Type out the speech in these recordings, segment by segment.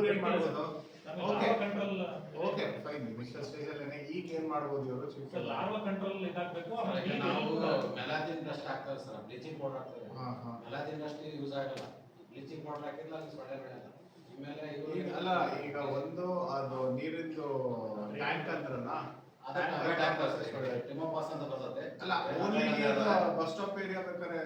ಇವ್ರು ಏನ್ ಮಾಡ್ಬೋದು? Okay control okay fine initial ಸ್ಟೇಜಲ್ಲಿ ಈಗ ಏನ್ ಮಾಡ್ಬೋದು ಇವರು? ಚೀಫ್ ಲಾರ್ವಾ ಕಂಟ್ರೋಲ್ ಇದಾಗಬೇಕು ಅದಕ್ಕೆ ನಾವು ಮೆಲಾಜಿನ್ ಡಸ್ಟ್ ಹಾಕ್ತಾರ ಸರ್. ಬ್ಲೀಚಿಂಗ್ ಪೌಡರ್ ಹಾಕ್ತಾರೆ ಹಾ ಹಾ. ಮೆಲಾಜಿನ್ ಡಸ್ಟ್ ಯೂಸ್ ಆಗಲ್ಲ. ಬ್ಲೀಚಿಂಗ್ ಪೌಡರ್ ಹಾಕಿದ್ರೆ ಅಲ್ಲಿ ಸೊಳ್ಳೆ ಬೆಳೆಯಲ್ಲ. ಆಮೇಲೆ ಈಗ ಅಲ್ಲ ಈಗ ಒಂದು ಅದು ನೀರಿಂದು ಟ್ಯಾಂಕ್ ಅಂದ್ರಲ್ಲ ಅಂತ ಅಲ್ಲ only near bus stop area ಬೇಕಾದ್ರೆ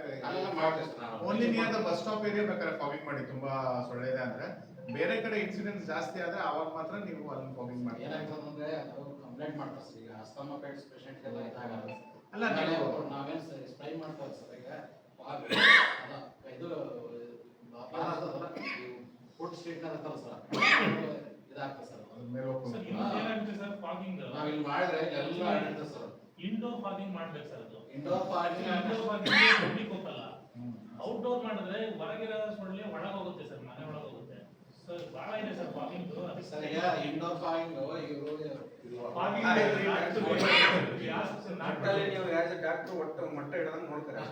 only near the bus stop area ಬೇಕಾದ್ರೆ ಫಾಗಿಂಗ್ ಮಾಡಿ ತುಂಬಾ ಸೊಳ್ಳೆ ಇದೆ ಅಂದ್ರೆ. ಬೇರೆ ಕಡೆ ಇನ್ಸಿಡೆಂಟ್ಸ್ ಜಾಸ್ತಿ ಆದ್ರೆ ಅವಾಗ ಮಾತ್ರ ನೀವು ಅಲ್ಲಿ ಫಾಗಿಂಗ್ ಮಾಡಿ ಏನಾಗ್ತದೆ ಅಂದ್ರೆ ಅವರು ಕಂಪ್ಲೇಂಟ್ ಮಾಡ್ತಾರೆ ಈಗ ಅಸ್ತಮಾ ಪೇಟ್ಸ್ ಪೇಷಂಟ್ಗೆಲ್ಲ ಇದಾಗಲ್ಲ ಅಲ್ಲ, ನೀವು- ಅವ್ರು ನಾವೇನ್ ಸ್ಪ್ರೈ ಮಾಡ್ತಾರೆ ಸರ್ ಈಗ? ಇದು ಫುಡ್ ಸ್ಟ್ರೀಟ್ ಇರ್ತಲ್ಲ ಸರ್ ಇದಾಗ್ತದೆ ಸರ್ ಅದ್ರ ಸರ್ ಸರ್ ಫಾಗಿಂಗ್ ನಾವ್ ಇಲ್ಲಿ ಮಾಡಿದ್ರೆ ಎಲ್ಲ ಆಗಿರ್ತದೆ ಸರ್. ಇಂಡೋರ್ ಫಾಗಿಂಗ್ ಮಾಡ್ಬೇಕು ಸರ್ ಅದು. Indoor farming indoor fogging public ಹೋಗಲ್ಲ. ಔಟ್ಡೋರ್ ಮಾಡಿದ್ರೆ ಹೊರಗಿರೋ ಸೊಳ್ಳೆ ಒಳಗೆ ಹೋಗುತ್ತೆ ಸರ್ ಮನೆ ಒಳಗೆ ಹೋಗುತ್ತೆ. ಸರ್ ಬಹಳ ಇದೆ ಸರ್ ಫಾಗಿಂಗ್ ಸರ್ ಈಗ ಇಂಡೋರ್ ಫಾಯಿಂಗ್ ಇವರು ನಾಟಲ್ಲಿ ನೀವು ಆಸ್ ಎ ಡಾಕ್ಟರ್ ಒಟ್ಟು ಮೊಟ್ಟ ಇಡೋದನ್ನ ನೋಡ್ತಾರೆ.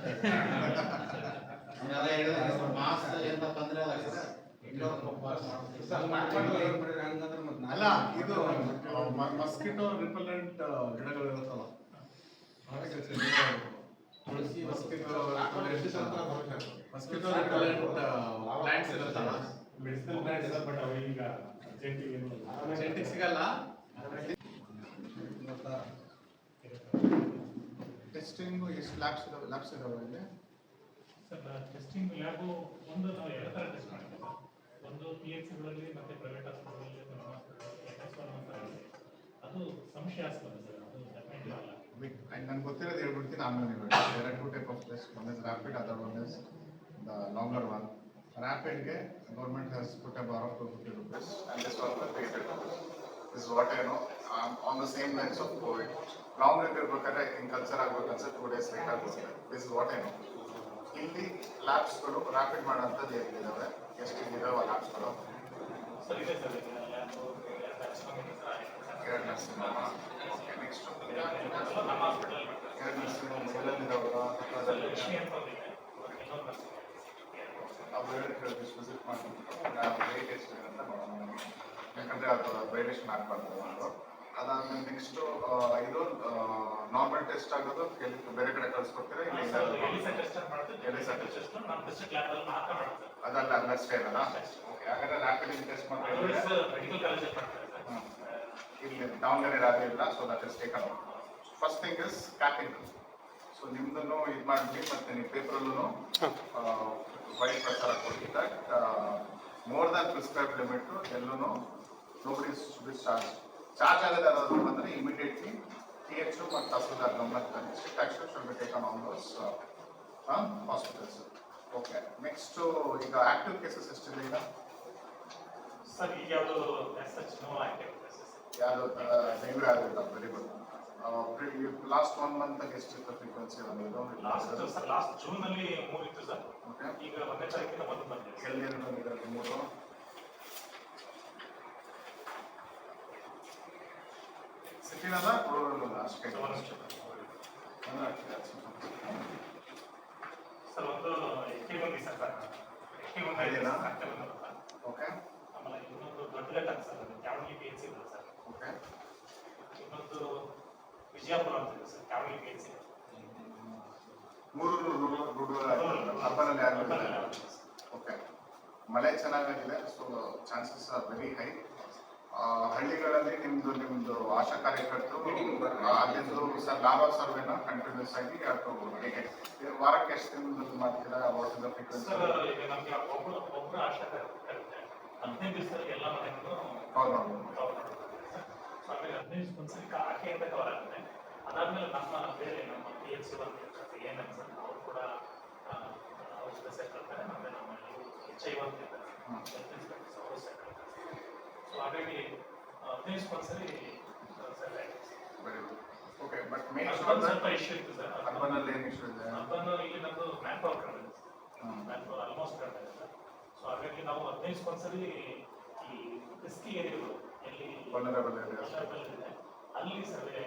ಅದೇ ಹೇಳಿದ್ರೆ ಮಾಸ್ ಏನಪ್ಪ ತೊಂದ್ರೆ ಅಲ್ಲ ಸರ್. ಅಲ್ಲ ಇದು ಮಸ್ಕಿಟೋ ರಿಪೆಲೆಂಟ್ ಗಿಡಗಳು ಇರುತ್ತಲ್ಲ ತುಳಸಿ ಮಸ್ಕಿಟೋ ಮಸ್ಕಿಟೋ ರಿಪೆಲೆಂಟ್ ಪ್ಲಾಂಟ್ಸ್ ಇರುತ್ತಲ್ಲ? ಮೆಡಿಸಿನಲ್ ಪ್ಲಾಂಟ್ಸ್ ಬಟ್ ಅವು ಈಗ ಸೆಂಟಿಗೆ ಸಿಗಲ್ಲ? ಟೆಸ್ಟಿಂಗು ಎಷ್ಟು ಲ್ಯಾಬ್ಸ್ ಇದಾವೆ ಲ್ಯಾಬ್ಸ್ ಇದಾವೆ ಇಲ್ಲಿ? ಸರ್ ಟೆಸ್ಟಿಂಗ್ ಲ್ಯಾಬು ಒಂದು ನಾವು ಎರಡು ಥರ ಟೆಸ್ಟ್ ಮಾಡ್ತೀವಿ. ಒಂದು ಪಿ ಎಚ್ ಸಿಗಳಲ್ಲಿ ಮತ್ತೆ ಪ್ರೈವೇಟ್ ಆಸ್ಪತ್ರೆಗಳಲ್ಲಿ ಅದು ಸಂಶಯಾಸ್ಪದ ಸರ್, ಅದು ಡೆಫಿನೆಟ್ಲಿ ಅಲ್ಲ. ನನ್ಗೆ ಗೊತ್ತಿರೋದು ಹೇಳ್ಬಿಡ್ತೀನಿ ಆಮೇಲೆ ನೀವು there two type of test one is rapid other one is the longer one ರ್ಯಾಪಿಡ್ಗೆ government has put a bar of two fifty rupees and this one hundred rupees is what ಏನೋ on the same lines of covid long ಇರ್ಬೇಕಾದ್ರೆ ಹಿಂಗೆ culture ಆಗ್ಬೇಕನ್ಸೆ two days late ಆಗುತ್ತೆ this what ಏನೋ ಇಲ್ಲಿ ಲ್ಯಾಬ್ಸ್ಗಳು rapid ಮಾಡೋಂಥದ್ದು ಏನಿದ್ದಾವೆ ಎಷ್ಟು ಇದಾವೆ ಲ್ಯಾಬ್ಸ್ಗಳು ಸರ್ ಇದೆ ಸರ್ ಈಗ ಲ್ಯಾಬು ಎರಡು ವಿಸಿಟ್ ಮಾಡ್ಬಿಟ್ಟು ರೇಟ್ ನೋಡೋಣ ಯಾಕಂದ್ರೆ ಅದು ವೈರೇಷನ್ ಆಗ್ಬಾರ್ದು ಒಂದು ಅದಾದ್ಮೇಲೆ ನೆಕ್ಸ್ಟ್ ಇದು ನಾರ್ಮಲ್ ಟೆಸ್ಟ್ ಆಗೋದು ಬೇರೆ ಕಡೆ ಕಳ್ಸ್ಕೊಡ್ತೀರಾ ಇಲ್ಲ ಟೆಸ್ಟ್ ಮಾಡ್ತೀವಿ ಎಲಿಸಾ ಸರ್ ಟೆಸ್ಟ್ ನಮ್ಮ ಡಿಸ್ಟ್ರಿಕ್ಟ್ ಅದಲ್ಲ ಅಲ್ಲಷ್ಟೇ ಅಲ್ಲ ಓಕೆ ಹಾಗಾದ್ರೆ ರ್ಯಾಪಿಡ್ ಟೆಸ್ಟ್ ಮಾಡ್ತಾರೆ ಇಲ್ಲಿ ದಾವಣಗೆರೆ ರಾಜ್ಯ ಇಲ್ಲ so that is taken first thing is capping so ನಿಮ್ದನ್ನು ಇದು ಮಾಡಿ ಮತ್ತೆ ನಿಮ್ಮ ಪೇಪರಲ್ಲೂ ವೈಟ್ ಪ್ರಚಾರ ಕೊಡಿ that more than prescribe limit ಎಲ್ಲೂ ನೋಬಡಿ ಚಾರ್ಜ್ ಚಾರ್ಜ್ ಆಗದೆ ಯಾರಾದ್ರು ಬಂದರೆ ಇಮಿಡಿಯೇಟ್ಲಿ ಟಿ ಎಚ್ ಮತ್ತು ತಹಸೀಲ್ದಾರ್ ಗಮನಕ್ಕೆ ತಂದು strict action should be taken on those hospitals okay next ಈಗ ಆಕ್ಟಿವ್ ಕೇಸಸ್ ಎಷ್ಟಿದೆ ಈಗ? ಸರ್ ಈಗ ಯಾವುದು ಸಚ್ ನೋ ಆಕ್ಟಿವ್ ಯಾರು ಡೆಂಗ್ಯೂ ಆಗಿಲ್ಲ very good last one month ಎಷ್ಟಿತ್ತು frequency last sir last June ಅಲ್ಲಿ ಮೂರು ಇತ್ತು ಸರ್ ಈಗ ಒಂದನೇ ತಾರೀಕಿನ ಒಂದು ಬಂದಿದೆ. ಎಲ್ಲಿ ಬಂದಿದ್ದಾರೆ ಮೂರು? ಸಿಟಿನಲ್ಲ ರೂರಲ್ ಅಷ್ಟೇ. ಸರ್, ಓಕೆ ಆಮೇಲೆ ಇನ್ನೊಂದು ದೊಡ್ಡ ಘಟಕ ಸರ್ ಅದು. ಚಾವಣಿ ಪಿ ಎಚ್ ಇದೆ ಸರ್ ಓಕೆ ಇನ್ನೊಂದು ವಿಜಯಪುರ ಅಂತ ಇದೆ ಸರ್ ಚಾವಣಿ ಪಿ ಎಚ್ ಮೂರು ರೂರಲ್ ರೂರಲ್ ಅರ್ಬನಲ್ಲಿ ಓಕೆ ಮಳೆ ಚೆನ್ನಾಗಾಗಿದೆ so chances are very high ಹಳ್ಳಿಗಳಲ್ಲಿ ನಿಮ್ದು ನಿಮ್ದು ಆಶಾ ಕಾರ್ಯಕರ್ತರು ಅಲ್ಲಿಂದು ಸರ್ ಲಾಭ ಸರ್ವೆನ ಕಂಟಿನ್ಯೂಸ್ ಆಗಿ ಅಥವಾ ಹೇಗೆ? ಇದು ವಾರಕ್ಕೆ ಎಷ್ಟು ನಿಮ್ದು ಮಾಡ್ತೀರಾ? What is the frequency sir ಈಗ ನಮಗೆ ಒಬ್ಬರು ಒಬ್ಬರು ಆಶಾ ಕಾರ್ಯಕರ್ತರಿರುತ್ತೆ ಹದಿನೈದು ದಿವಸದಲ್ಲಿ ಎಲ್ಲ ಮನೆಗಳು ಹದಿನೈದು ದಿವಸ ಆಕೆಯಿಂದ ಕವರ್ ಆಗುತ್ತೆ. ಅದಾದ್ಮೇಲೆ ನಮ್ಮ ಬೇರೆ ನಮ್ಮ ಪಿ ಎಚ್ ಸಿ ಬಂದು ಏನು ಸರ್ ಅವರು ಕೂಡ ಔಷಧ ಸೇರ್ಕೊಳ್ತಾರೆ ಮತ್ತೆ ನಮ್ಮ ಎಚ್ ಐ ಅವರು ಸೇರ್ಕೊಳ್ತಾರೆ ಸೊ ಹಾಗಾಗಿ ಒಂದ್ಸರಿ ಓಕೆ ಬಟ್ ಮೇನ್ ಸ್ವಲ್ಪ ಇಶ್ಯೂ ಇತ್ತು ಸರ್. ಅರ್ಬನಲ್ಲಿ ಏನು ಇಶ್ಯೂ ಇದೆ? ಅರ್ಬನ್ ಇಲ್ಲಿ ನಮ್ಮದು ಮ್ಯಾನ್ ಪವರ್ ಕಡಿಮೆ ಇದೆ ಮ್ಯಾನ್ ಪವರ್ ಆಲ್ಮೋಸ್ಟ್ ಕಡಿಮೆ ಇದೆ ಸೊ ಹಾಗಾಗಿ ನಾವು ಹದಿನೈದು ಒಂದ್ಸರಿ ಈ ರಿಸ್ಕಿ ಏರಿಯಾಗಳು ಎಲ್ಲಿ Vulnerable areas. ಇದೆ. ಅಲ್ಲಿ ಸರ್ವೆ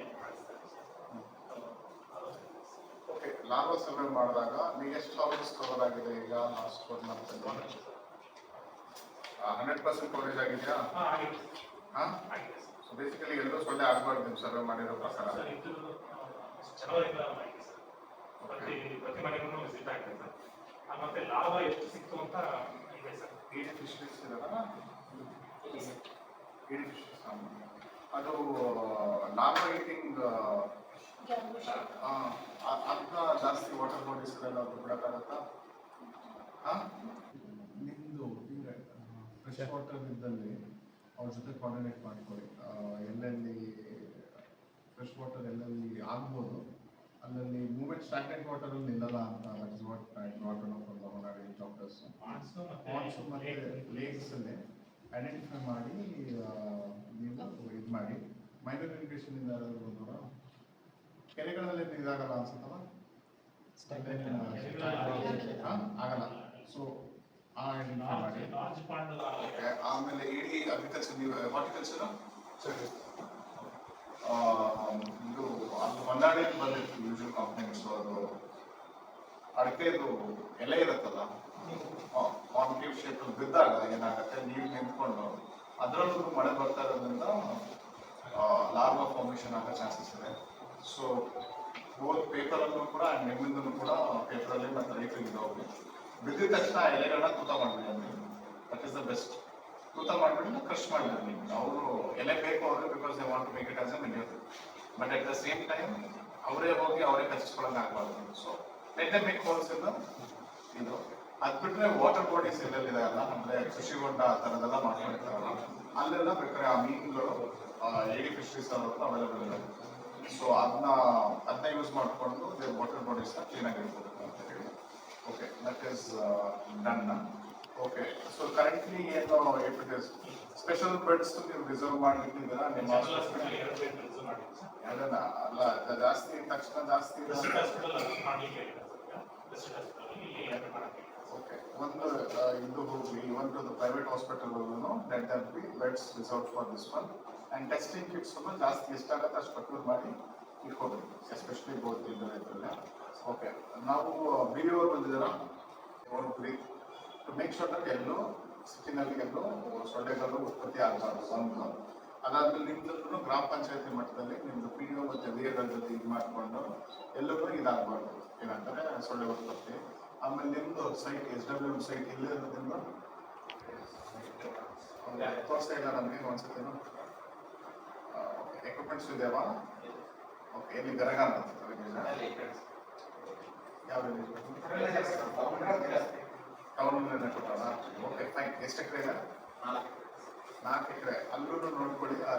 ಓಕೆ ಲಾರ್ವಾ ಸರ್ವೆ ಮಾಡಿದಾಗ ನೀವು ಎಷ್ಟು ಟಾಪಿಕ್ಸ್ ಕವರ್ ಆಗಿದೆ ಈಗ? Last one month hundred percent coverage ಆಗಿದೆಯಾ? ಹಾ, ಸೊ ಬೇಸಿಕಲಿ ಎಲ್ಲರೂ ಸೊಳ್ಳೆ ಆಗಬಾರ್ದು ನಿಮ್ಮ ಸರ್ವೆ ಮಾಡಿರೋ ಪ್ರಕಾರ. ಪ್ರತಿ ಪ್ರತಿ ಮನೆಗೂ ವಿಸಿಟ್ ಸರ್. ಮತ್ತೆ ಲಾಭ ಎಷ್ಟು ಸಿಕ್ತು ಅಂತ ಇದೆ ಸರ್. ಏಡಿ ಫಿಶರೀಸ್ ಇದೆಯಲ್ಲ ಏಡಿ ಫಿಶರೀಸ್ ಅದು ಲಾರ್ವಾ ಈಟಿಂಗ್ ಅದನ್ನ ಜಾಸ್ತಿ ವಾಟರ್ ಬಾಡೀಸ್ ಬಿಡೋಕ್ಕಾಗತ್ತಾ? ಹಾಂ? ವಾಟರ್ ಇದ್ದಲ್ಲಿ ಅವ್ರ ಜೊತೆ ಕೋಆರ್ಡಿನೇಟ್ ಮಾಡ್ಕೊಳ್ಳಿ. ಎಲ್ಲೆಲ್ಲಿ ಫ್ರೆಶ್ ವಾಟರ್ ಎಲ್ಲೆಲ್ಲಿ ಆಗ್ಬೋದು ಅಲ್ಲಲ್ಲಿ ಮೂಮೆಂಟ್ ಸ್ಟ್ಯಾಗ್ನೆಂಟ್ ವಾಟರಲ್ಲಿ ನಿಲ್ಲಲ್ಲ ಅಂತ that is what I not know from the ಹೊನಾಡಿ doctors ponds ponds ಮತ್ತು ಮತ್ತೆ ಲೇಕ್ಸಲ್ಲಿ ಐಡೆಂಟಿಫೈ ಮಾಡಿ ನೀವು ಇದು ಮಾಡಿ. ಮೈನರ್ ಇರಿಗೇಷನಿಂದ ಯಾರಾದರೂ ಬಂದವರ? ಕೆರೆಗಳಲ್ಲಿ ಇದಾಗಲ್ಲ ಅನ್ಸುತ್ತಲ್ಲ? ಆಗಲ್ಲ. ಸೊ ಆಮೇಲೆ ಇಡೀ ಅಗ್ರಿಕಲ್ಚರ್ ನೀವು ಹಾರ್ಟಿಕಲ್ಚರ್ ಇದು ಅದು ಹೊಂದಾಣಿಕೆ ಬಂದಿತ್ತು ಯೂಶುವಲ್ ಕಂಪ್ಲೇಂಟ್ಸ್ ಅದು ಅಡಿಕೆದು ಎಲೆ ಇರುತ್ತಲ್ಲ ಕಾನ್ಕ್ರೀಟ್ ಶೇಪ್ ಬಿದ್ದಾಗ ಏನಾಗುತ್ತೆ ನೀರು ನಿಂತ್ಕೊಂಡು ಅದರಲ್ಲೂ ಮಳೆ ಬರ್ತಾ ಇರೋದ್ರಿಂದ ಲಾರ್ವಾ ಫಾರ್ಮೇಷನ್ ಆಗೋ ಚಾನ್ಸಸ್ ಇದೆ. ಸೊ ಬೋತ್ ಪೇಪರಲ್ಲೂ ಕೂಡ ಆ್ಯಂಡ್ ನಿಮ್ಮಿಂದಲೂ ಕೂಡ ಪೇಪರಲ್ಲಿ ಮತ್ತು ರೈತರಿಗೆ ಇದಾವೆ ಬಿದ್ದಿದ ತಕ್ಷಣ ಎಲೆಗಳನ್ನ ತೂತ ಮಾಡ್ಬಿಡಿ ಅಂತ ದಟ್ ಇಸ್ ದ ಬೆಸ್ಟ್ ತೂತ ಮಾಡಿಬಿಟ್ಟು ಕ್ರಶ್ ಮಾಡ್ಬಿಡಿ ನಿಮ್ಗೆ ಅವರು ಎಲೆ ಬೇಕು ಅವ್ರಿಗೆ because they want make it as a manure but at the same time ಅವರೇ ಹೋಗಿ ಅವರೇ ಕಚ್ಚಿಸ್ಕೊಳಂಗೆ ಆಗಬಾರ್ದು so let the make holes ಇದು ಅದ್ ಬಿಟ್ರೆ ವಾಟರ್ ಬಾಡೀಸ್ ಎಲ್ಲೆಲ್ಲ ಅಲ್ಲ ಅಂದ್ರೆ ಕೃಷಿ ಹೊಂಡ ಆ ಥರದ್ದೆಲ್ಲ ಮಾಡ್ಕೊಂಡಿರ್ತಾರಲ್ಲ ಅಲ್ಲೆಲ್ಲ ಬೇಕಾದ್ರೆ ಆ ಮೀನುಗಳು ಏಡಿ ಫಿಶರೀಸ್ ಅವೈಲೇಬಲ್ ಇದೆ ಸೊ ಅದನ್ನ ಅದನ್ನ ಯೂಸ್ ಮಾಡಿಕೊಂಡು ವಾಟರ್ ಬಾಡೀಸ್ನ ಅಂತ ಹೇಳಿ okay that is done okay so currently ಏನು ಇಟ್ ಇಸ್ ಸ್ಪೆಷಲ್ ಬೆಡ್ಸ್ ನೀವು ರಿಸರ್ವ್ ಮಾಡಿಟ್ಟಿದ್ದೀರಾ ನಿಮ್ಮ ಹಾಸ್ಪಿಟಲ್ ಎರಡು ಬೇರೆ ರಿಸರ್ವ್ ಮಾಡಿದ್ದೀವಿ. ಸರ್ ಅದನ್ನ ಅಲ್ಲ ಅದ್ ಜಾಸ್ತಿ ತಕ್ಷಣ ಜಾಸ್ತಿ ಓಕೆ ಒಂದು ಇದು ಹೋಗಿ ಒಂದು private hospital let that be beds reserve for this one and testing kits ಜಾಸ್ತಿ ಎಷ್ಟಾಗುತ್ತೆ ಅಷ್ಟು ಪ್ರಕ್ಯೂರ್ ಮಾಡಿ ಇಟ್ಕೋಬೇಕು ಎಸ್ಪೆಷಲಿ ಬೋತ್ ಇದರಲ್ಲಿ ಓಕೆ ನಾವು ಬಿ ಅವ್ರು ಬಂದಿದ್ದಾರಾ ಟು ಮೇಕ್ ಶೋರ್ ದಟ್ ಎಲ್ಲೂ ಸಿಟಿನಲ್ಲಿ ಎಲ್ಲೂ ಸೊಳ್ಳೆಗಳು ಉತ್ಪತ್ತಿ ಆಗಬಾರ್ದು ಒಂದು ಅದಾದ್ಮೇಲೆ ನಿಮ್ದು ಗ್ರಾಮ ಪಂಚಾಯತಿ ಮಟ್ಟದಲ್ಲಿ ನಿಮ್ದು ಪಿ ಡಿ ಒ ಮತ್ತು ವಿಎಗಳ ಜೊತೆ ಇದು ಮಾಡಿಕೊಂಡು ಎಲ್ಲರೂ ಇದಾಗಬಾರ್ದು. ಏನಂತಾರೆ ಸೊಳ್ಳೆ ಉತ್ಪತ್ತಿ. ಆಮೇಲೆ ನಿಮ್ಮದು ಸೈಟ್ ಎಸ್ ಡಬ್ಲ್ಯೂ ಸೈಟ್ ಇಲ್ಲೇ ಇರೋದ್ರಿಂದ ತೋರಿಸ್ತಾ ಇಲ್ಲ ನಮಗೆ ಒಂದ್ಸತಿ ಎಕ್ವಿಪ್ಮೆಂಟ್ಸ್ ಇದೆಯವಾ ಓಕೆ ಎಲ್ಲಿ ಗರಗ ಅಂತ ಓಕೆ ಎಷ್ಟು ಇದೆ? ನಾಲ್ಕು ಎಕರೆ. ಅಲ್ಲೂ ನೋಡ್ಕೊಳ್ಳಿ, ಆ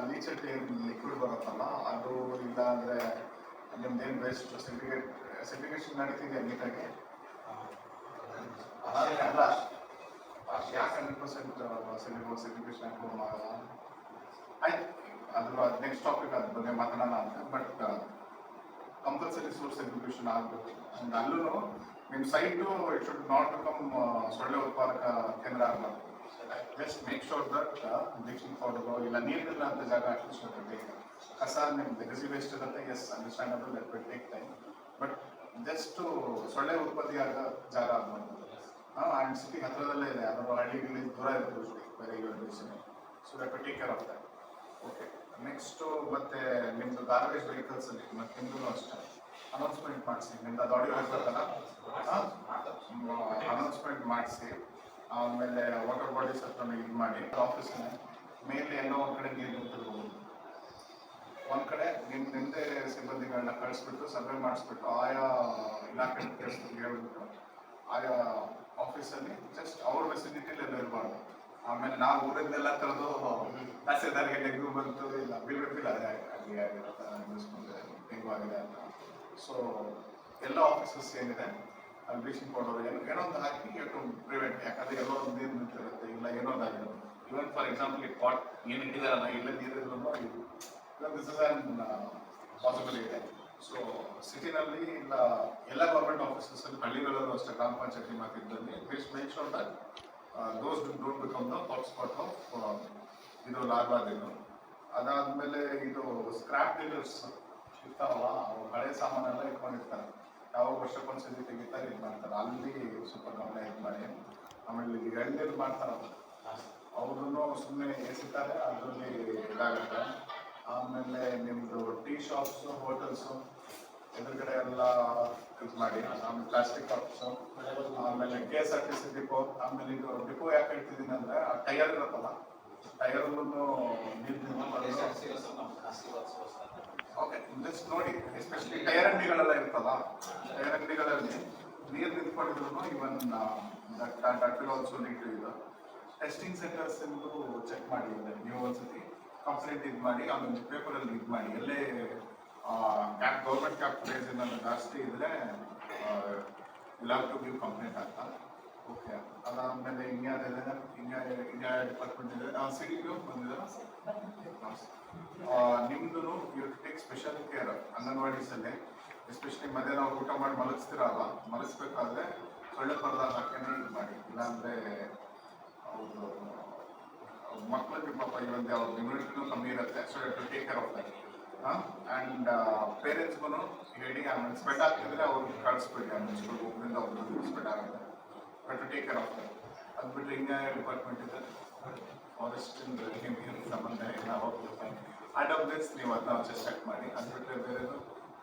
ಏನು ಲಿಕ್ವಿಡ್ ಬರುತ್ತಲ್ಲ, ಅದು ಇಲ್ಲ ಅಂದರೆ ನಿಮ್ದೇನು ವೇಸ್ಟ್ ಸರ್ಟಿಫಿಕೇಟ್ ಸೆಗ್ರಿಗೇಷನ್ ನಡೀತಿದೆ ನೀಟಾಗಿ ಅಲ್ಲ. ಯಾಕೆ ಹಂಡ್ರೆಡ್ ಪರ್ಸೆಂಟ್ ಸೆಗ್ರಿಗೇಷನ್ ಆಗಲ್ಲ ಆಯ್ತು, ಅದು ನೆಕ್ಸ್ಟ್ ಟಾಪಿಕ್ ಬಗ್ಗೆ ಮಾತಾಡೋಣ ಅಂತ ಬಟ್ ಕಂಪಲ್ಸರಿ ಸೋರ್ಸ್ ಎಕ್ಸಿಕ್ಯೂಷನ್ ಆಗಬೇಕು. ಅಂಡ್ ಅಲ್ಲೂ ನಿಮ್ಮ site it should not become ಸೊಳ್ಳೆ ಉತ್ಪಾದಕ ಕೇಂದ್ರ ಆಗಬಾರ್ದು. Just make sure that injection powder ಇಲ್ಲ ನೀರಿಲ್ಲ ಅಂತ ಜಾಗ ಅಟ್ಲೀಸ್ಟ್ ಕಸ ನಿಮ್ಮ ಲೆಗಸಿ ವೇಸ್ಟ್ ಇರುತ್ತೆ. Yes understandable that will take time but just ಸೊಳ್ಳೆ ಉತ್ಪತ್ತಿ ಆದ ಜಾಗ ಆಗಬಾರ್ದು. ಆ್ಯಂಡ್ ಸಿಟಿ ಹತ್ತಿರದಲ್ಲೇ ಇದೆ. ಅದರ ಹಳ್ಳಿಗಳಲ್ಲಿ ದೂರ ಇರುತ್ತೆ ಬೇರೆ so that will take care of that okay next ಮತ್ತೆ ನಿಮ್ದು ಗಾರ್ಬೇಜ್ ವೆಹಿಕಲ್ಸ್ ಅಲ್ಲಿ, ಮತ್ತೆ ನಿಮ್ದು ಅಷ್ಟೇ. ಅನೌನ್ಸ್ಮೆಂಟ್ ಮಾಡಿಸಿ, ನಿಮ್ದು ಅದು ಆಡಿಯೋ ಇರ್ತದಲ್ಲ? ಅನೌನ್ಸ್ಮೆಂಟ್ ಮಾಡಿಸಿ, ಆಮೇಲೆ ವಾಟರ್ ಬಾಡೀಸ್ ಹತ್ರ ಇದು ಮಾಡಿ ಆಫೀಸ್ ಮೇಲೆ ಎಲ್ಲೋ ಒಂದು ಕಡೆ ನೀರು ನಿಂತಿರ್ಬೋದು ಒಂದು. ಕಡೆ ನಿಮ್ಮ ನಿಮ್ಮದೇ ಸಿಬ್ಬಂದಿಗಳನ್ನ ಕಳಿಸ್ಬಿಟ್ಟು ಸರ್ವೆ ಮಾಡಿಸ್ಬಿಟ್ಟು, ಆಯಾ ಇಲಾಖೆ ಮುಖ್ಯಸ್ಥರಿಗೆ ಹೇಳ್ಬಿಟ್ಟು, ಆಯಾ ಆಫೀಸಲ್ಲಿ ಜಸ್ಟ್ ಅವ್ರ ಫೆಸಿಲಿಟಿಲಿ ಎಲ್ಲ ಇರಬಾರ್ದು. ಆಮೇಲೆ ನಾವು ಊರಿಂದೆಲ್ಲ ಕರೆದು ತಹಸೀಲ್ದಾರ್ಗೆ ಡೆಂಗು ಬಂತು, ಇಲ್ಲ ಅದೇ ಆಗಿರುತ್ತೆ ಮುಗಿಸ್ಕೊಂಡೆ ಡೆಂಗು ಆಗಿದೆ ಅಂತ. ಸೊ ಎಲ್ಲ ಆಫೀಸಸ್ ಏನಿದೆ, ಅಲ್ಲಿ ಬ್ಲೀಚಿಂಗ್ ಪೌಡರ್ ಏನೋ ಏನೋ ಒಂದು ಹಾಕಿ ಟು ಪ್ರಿವೆಂಟ್ ಯಾಕಂದ್ರೆ ಎಲ್ಲೋ ಒಂದು ನೀರು ನಿಂತಿರುತ್ತೆ, ಇಲ್ಲ ಏನೋ ಒಂದಾಗಿರುತ್ತೆ ಇವನ್ ಫಾರ್ ಎಕ್ಸಾಂಪಲ್ ಈ ಪಾಟ್ ಏನು ಇಟ್ಟಿದಾರಲ್ಲ, ಇಲ್ಲ ನೀರು ದಿಸ್ ಇಸ್ ಪಾಸಿಬಲ್ ಇದೆ. ಸೊ ಸಿಟಿನಲ್ಲಿ ಇಲ್ಲ, ಎಲ್ಲ ಗೌರ್ಮೆಂಟ್ ಆಫೀಸಸ್ ಅಲ್ಲಿ ಹಳ್ಳಿಗಳಲ್ಲೂ ಅಷ್ಟೇ, ಗ್ರಾಮ ಪಂಚಾಯತಿ ಮಾತಿದ್ದಲ್ಲಿ please make sure that those don't become the hotspot of ಇದು ಲಾರ್ವಾದಿದು ಅದಾದ್ಮೇಲೆ ಇದು ಸ್ಕ್ರಾಪ್ ಡೀಲರ್ಸ್ ಇರ್ತಾವಲ್ಲ ಅವ್ರು ಹಳೆ ಸಾಮಾನೆಲ್ಲ ಇಟ್ಕೊಂಡಿರ್ತಾರೆ. ಯಾವ ವರ್ಷಕ್ಕೊಂದ್ಸತಿ ತೆಗಿತಾರೆ, ಇದು ಮಾಡ್ತಾರೆ. ಅಲ್ಲಿ ಸ್ವಲ್ಪ ಗಮನ ಇದು ಮಾಡಿ, ಆಮೇಲೆ ಇಲ್ಲಿ ಎಳ್ನೀರು ಮಾಡ್ತಾರಲ್ಲ. ಅವ್ರೂ ಸುಮ್ಮನೆ ಎಸಿತಾರೆ, ಅದರಲ್ಲಿ ಇದಾಗುತ್ತೆ. ಆಮೇಲೆ ನಿಮ್ಮದು ಟೀ ಶಾಪ್ಸು ಹೋಟೆಲ್ಸು ಎದುರುಗಡೆ ಎಲ್ಲ ಇದು ಮಾಡಿ ಆಮೇಲೆ ಪ್ಲಾಸ್ಟಿಕ್ ಕಪ್ಸು ಆಮೇಲೆ K S R T C depot ಆಮೇಲೆ ಇದು ಡಿಪೋ ಯಾಕೆ ಹೇಳ್ತಿದ್ದೀನಿ ಅಂದ್ರೆ ಆ ಟೈರ್ ಇರುತ್ತಲ್ಲ ಟೈರಲ್ಲೂ ಓಕೆ ಜಸ್ಟ್ ನೋಡಿ ಎಸ್ಪೆಷಲಿ ಟೈರ್ ಅಂಗಡಿಗಳೆಲ್ಲ ಇರ್ತಲ್ಲ ಟೈರ್ ಅಂಗಡಿಗಳಲ್ಲಿ ನೀರು ನಿಂತ್ಕೊಂಡಿದ್ರು even that will also need ಇದು ಟೆಸ್ಟಿಂಗ್ ಸೆಂಟರ್ಸ್ ಎಂದು ಚೆಕ್ ಮಾಡಿ. ನೀವು ಒಂದ್ಸತಿ ಕಂಪ್ಲೇಂಟ್ ಇದು ಮಾಡಿ ಆಮೇಲೆ ಪೇಪರಲ್ಲಿ ಇದು ಮಾಡಿ ಎಲ್ಲೇ ಗೌರ್ಮೆಂಟ್ ಕ್ಯಾಪ್ ಪ್ರೈಸ್ ಏನಾದ್ರು ಜಾಸ್ತಿ ಇದ್ರೆ ವಿಲ್ ಟು ಗಿವ್ ಕಂಪ್ಲೇಂಟ್ ಅಂತ ಓಕೆ ಅದಾದ್ಮೇಲೆ ಇನ್ಯಾರಿದೆ ಇಂಡಿಯಾ ಇಂಡಿಯಾ ಡಿಪಾರ್ಟ್ಮೆಂಟ್ ಇದೆ ಸಿಟಿ ಡಿ ಪಿ ಬಂದಿದ್ದಾರೆ? ನಿಮ್ದು ಯು ಟೇಕ್ ಸ್ಪೆಷಲ್ ಕೇರ್ ಅಂಗನವಾಡೀಸಲ್ಲಿ ಎಸ್ಪೆಷಲಿ ಮಧ್ಯಾಹ್ನ ಅವ್ರು ಊಟ ಮಾಡಿ ಮಲಗಿಸ್ತಿರಲ್ಲ ಮಲಗಿಸ್ಬೇಕಾದ್ರೆ ಸೊಳ್ಳೆ ಪರ್ದ ಇದು ಮಾಡಿ. ಇಲ್ಲಾಂದ್ರೆ ಅವರು ಮಕ್ಕಳಿಗೆ ಪಾಪ ಇವತ್ತು ಅವ್ರ ಇಮ್ಯುನಿಟಿನೂ ಕಮ್ಮಿ ಇರುತ್ತೆ so to take care of that and ಪೇರೆಂಟ್ಸ್ಗೂ ಹೇಳಿ ಆಮೇಲೆ ಸ್ಪ್ರೆಡ್ ಆಗ್ತಿದ್ರೆ ಅವ್ರಿಗೆ ಕಳಿಸ್ಬೇಡಿ ಆಮೇಲೆ ಸ್ಕೂಲ್ ಒಬ್ಬರಿಂದ ಒಬ್ಬರಿಗೆ ಸ್ಪ್ರೆಡ್ ಆಗುತ್ತೆ but to take care of that ಅದು ಬಿಟ್ಟರೆ ಹಿಂಗೆ ಡಿಪಾರ್ಟ್ಮೆಂಟ್ ಇದೆ ಫಾರೆಸ್ಟ್ ಸಂಬಂಧ ಇಲ್ಲ ಹೋಗ್ಬೇಕು ಆ ಡಬ್ಲ್ಯೂಸ್ ನೀವು ಅದನ್ನ ಜಸ್ಟ್ ಚೆಕ್ ಮಾಡಿ ಅದು ಬಿಟ್ಟರೆ ಬೇರೆದು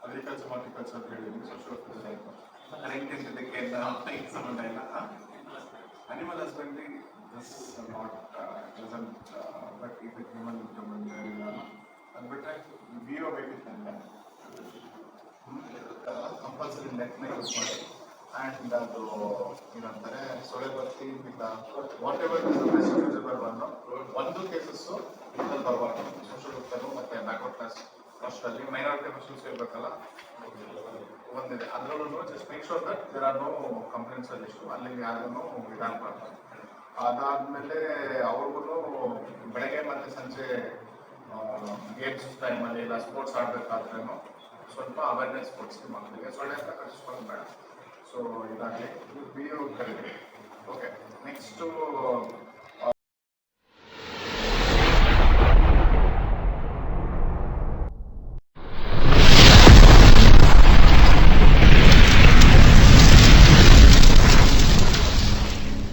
ಅಗ್ರಿಕಲ್ಚರ್ ಮಾರ್ಟಿಕಲ್ಚರ್ ಅಂತ ಹೇಳಿದ್ವಿ ಸೋಶಿಯಲ್ ಕರೆಂಟ್ ಇದಕ್ಕೆ ಏನು ಸಂಬಂಧ ಇಲ್ಲ animal husbandry this not doesn't but ಇದು ಹ್ಯೂಮನ್ ಸಂಬಂಧ ಇಲ್ಲ ಅದು ಬಿಟ್ಟರೆ ಬಿ ಒ ಬೇಕಿತ್ತಂದ್ರೆ ಕಂಪಲ್ಸರಿ ನೆಟ್ನ ಯೂಸ್ ಮಾಡಿ ಆ್ಯಂಡ್ ಅದು ಏನಂತಾರೆ ಸೊಳ್ಳೆ ಬರ್ತಿ ಇಲ್ಲ ವಾಟ್ ಎವರ್ ರೆಸಿಡ್ಯೂಸಬಲ್ ಬಂದು ಒಂದು ಕೇಸಸ್ಸು ಇದ್ರಲ್ಲಿ ಬರಬಾರ್ದು ಸೋಷಿಯಲ್ ವರ್ಕರು ಮತ್ತು ಬ್ಯಾಕ್ವರ್ಡ್ ಕ್ಲಾಸ್ ಫಸ್ಟಲ್ಲಿ ಮೈನಾರಿಟಿ ಪರ್ಸನ್ಸ್ ಇರಬೇಕಲ್ಲ ಒಂದಿದೆ ಅದರಲ್ಲೂ just make sure that there are no complaints ಅಲ್ಲಿ ಇಷ್ಟು ಅಲ್ಲಿ ಯಾರನ್ನು ಇದಾಗಬಾರ್ದು ಅದಾದಮೇಲೆ ಅವ್ರಿಗೂ ಬೆಳಗ್ಗೆ ಮತ್ತೆ ಸಂಜೆ ಗೇಮ್ಸ್ ಟೈಮಲ್ಲಿ ಇಲ್ಲ ಸ್ಪೋರ್ಟ್ಸ್ ಆಡಬೇಕಾದ್ರೂ ಸ್ವಲ್ಪ ಅವೇರ್ನೆಸ್ ಕೊಡಿಸಿ ಮಕ್ಕಳಿಗೆ. ಸೊಳ್ಳೆ ಅಂತ ಕಳಿಸ್ಕೊಂಡು ಬೇಡ. ಸೊ ಇದಾಗಲಿ. ಬಿ ಯು ಕರೀರಿ ಓಕೆ ನೆಕ್ಸ್ಟು